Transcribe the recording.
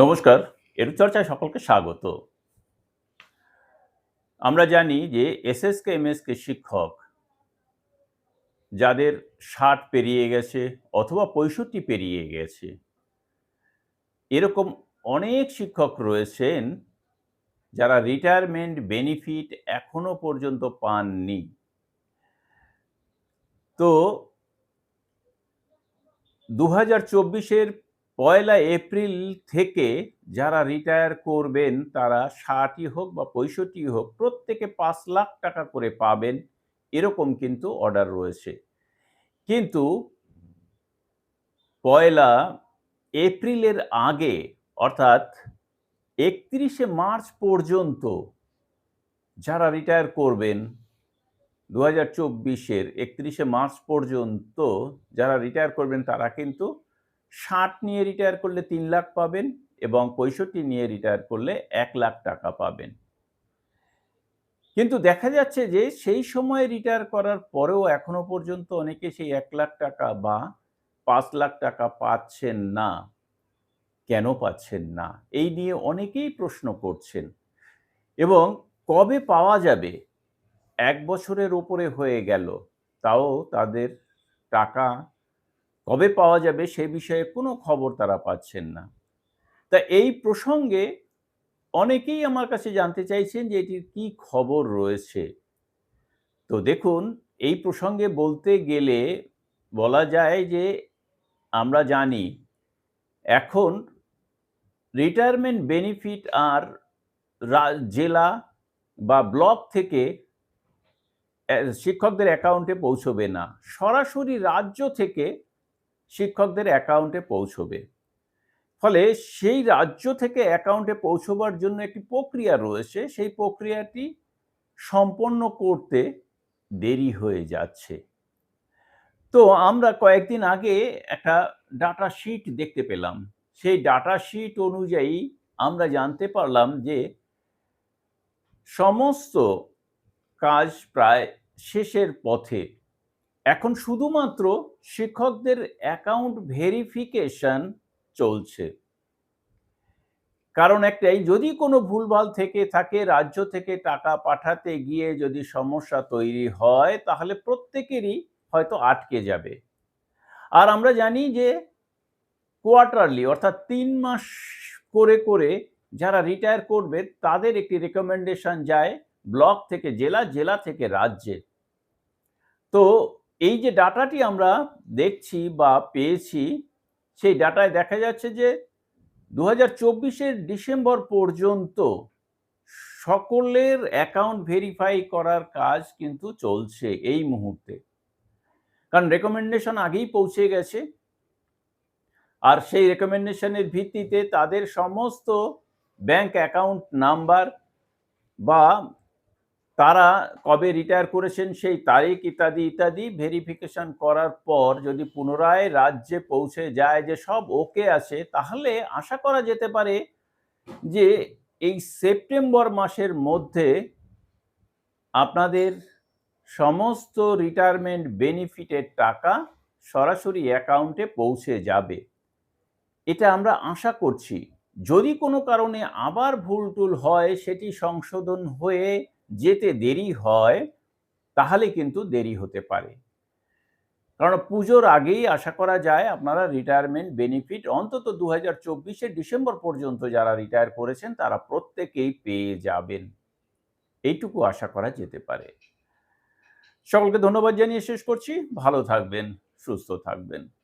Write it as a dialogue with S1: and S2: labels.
S1: নমস্কার, এর চর্চায় সকলকে স্বাগত। আমরা জানি যে এসএসকে এমএসকে শিক্ষক যাদের ষাট পেরিয়ে গেছে অথবা পঁয়ষট্টি পেরিয়ে গেছে, এরকম অনেক শিক্ষক রয়েছেন যারা রিটায়ারমেন্ট বেনিফিট এখনও পর্যন্ত পাননি। তো দু হাজার চব্বিশের পয়লা এপ্রিল থেকে যারা রিটায়ার করবেন, তারা ষাটই হোক বা পঁয়ষট্টি হোক, প্রত্যেকে পাঁচ লাখ টাকা করে পাবেন। এরকম কিন্তু অর্ডার রয়েছে। কিন্তু পয়লা এপ্রিলের আগে, অর্থাৎ একত্রিশে মার্চ পর্যন্ত যারা রিটায়ার করবেন দু হাজার চব্বিশের একত্রিশে মার্চ পর্যন্ত যারা রিটায়ার করবেন, তারা কিন্তু ষাট নিয়ে রিটায়ার করলে তিন লাখ পাবেন এবং পঁয়ষট্টি নিয়ে রিটায়ার করলে এক লাখ টাকা পাবেন। কিন্তু দেখা যাচ্ছে যে সেই সময় রিটায়ার করার পরেও এখনও পর্যন্ত অনেকে সেই এক লাখ টাকা বা পাঁচ লাখ টাকা পাচ্ছেন না। কেন পাচ্ছেন না? এই নিয়ে অনেকেই প্রশ্ন করছেন। এবং কবে পাওয়া যাবে? এক বছরের ওপরে হয়ে গেল। তাও তাদের টাকা কবে পাওয়া যাবে সে বিষয়ে কোনো খবর তারা পাচ্ছেন না। তা এই প্রসঙ্গে অনেকেই আমার কাছে জানতে চাইছেন যে এটির কি খবর রয়েছে। তো দেখুন, এই প্রসঙ্গে বলতে গেলে বলা যায় যে আমরা জানি, এখন রিটায়ারমেন্ট বেনিফিট আর জেলা বা ব্লক থেকে শিক্ষকদের অ্যাকাউন্টে পৌঁছবে না। সরাসরি রাজ্য থেকে শিক্ষকদের অ্যাকাউন্টে পৌঁছবে। ফলে সেই রাজ্য থেকে অ্যাকাউন্টে পৌঁছবার জন্য একটি প্রক্রিয়া রয়েছে। সেই প্রক্রিয়াটি সম্পন্ন করতে দেরি হয়ে যাচ্ছে। তো আমরা কয়েকদিন আগে একটা ডাটা শিট দেখতে পেলাম। সেই ডাটা শিট অনুযায়ী আমরা জানতে পারলাম যে সমস্ত কাজ প্রায় শেষের পথে এখন শুধুমাত্র শিক্ষকদের অ্যাকাউন্ট ভেরিফিকেশন চলছে। কারণ একটাই, যদি কোনো ভুলভাল থেকে থাকে, রাজ্য থেকে টাকা পাঠাতে গিয়ে যদি সমস্যা তৈরি হয়, তাহলে প্রত্যেকেরই হয়তো আটকে যাবে। আর আমরা জানি যে কোয়ার্টারলি অর্থাৎ তিন মাস করে করে যারা রিটায়ার করবে, তাদের একটি রেকমেন্ডেশন যায় ব্লক থেকে জেলা জেলা থেকে রাজ্যে। তো এই যে ডাটাটি আমরা দেখছি বা পেয়েছি, সেই ডাটায় দেখা যাচ্ছে যে দু হাজার ডিসেম্বর পর্যন্ত সকলের অ্যাকাউন্ট ভেরিফাই করার কাজ কিন্তু চলছে এই মুহূর্তে। কারণ রেকমেন্ডেশন আগেই পৌঁছে গেছে। আর সেই রেকমেন্ডেশনের ভিত্তিতে তাদের সমস্ত ব্যাংক অ্যাকাউন্ট নাম্বার বা তারা কবে রিটায়ার করেছেন সেই তারিখ ইত্যাদি ইত্যাদি ভেরিফিকেশন করার পর যদি পুনরায় রাজ্যে পৌঁছে যায় যে সব ওকে আছে, তাহলে আশা করা যেতে পারে যে এই সেপ্টেম্বর মাসের মধ্যে আপনাদের সমস্ত রিটায়ারমেন্ট বেনিফিটের টাকা সরাসরি অ্যাকাউন্টে পৌঁছে যাবে। এটা আমরা আশা করছি। যদি কোনো কারণে আবার ভুল টুল হয়, সেটি সংশোধন হয়ে যেতে দেরি হয়, তাহলে কিন্তু দেরি হতে পারে। কারণ পুজোর আগেই আশা করা যায় আপনারা রিটায়ারমেন্ট বেনিফিট অন্তত দু হাজার ডিসেম্বর পর্যন্ত যারা রিটায়ার করেছেন, তারা প্রত্যেকেই পেয়ে যাবেন। এইটুকু আশা করা যেতে পারে। সকলকে ধন্যবাদ জানিয়ে শেষ করছি। ভালো থাকবেন, সুস্থ থাকবেন।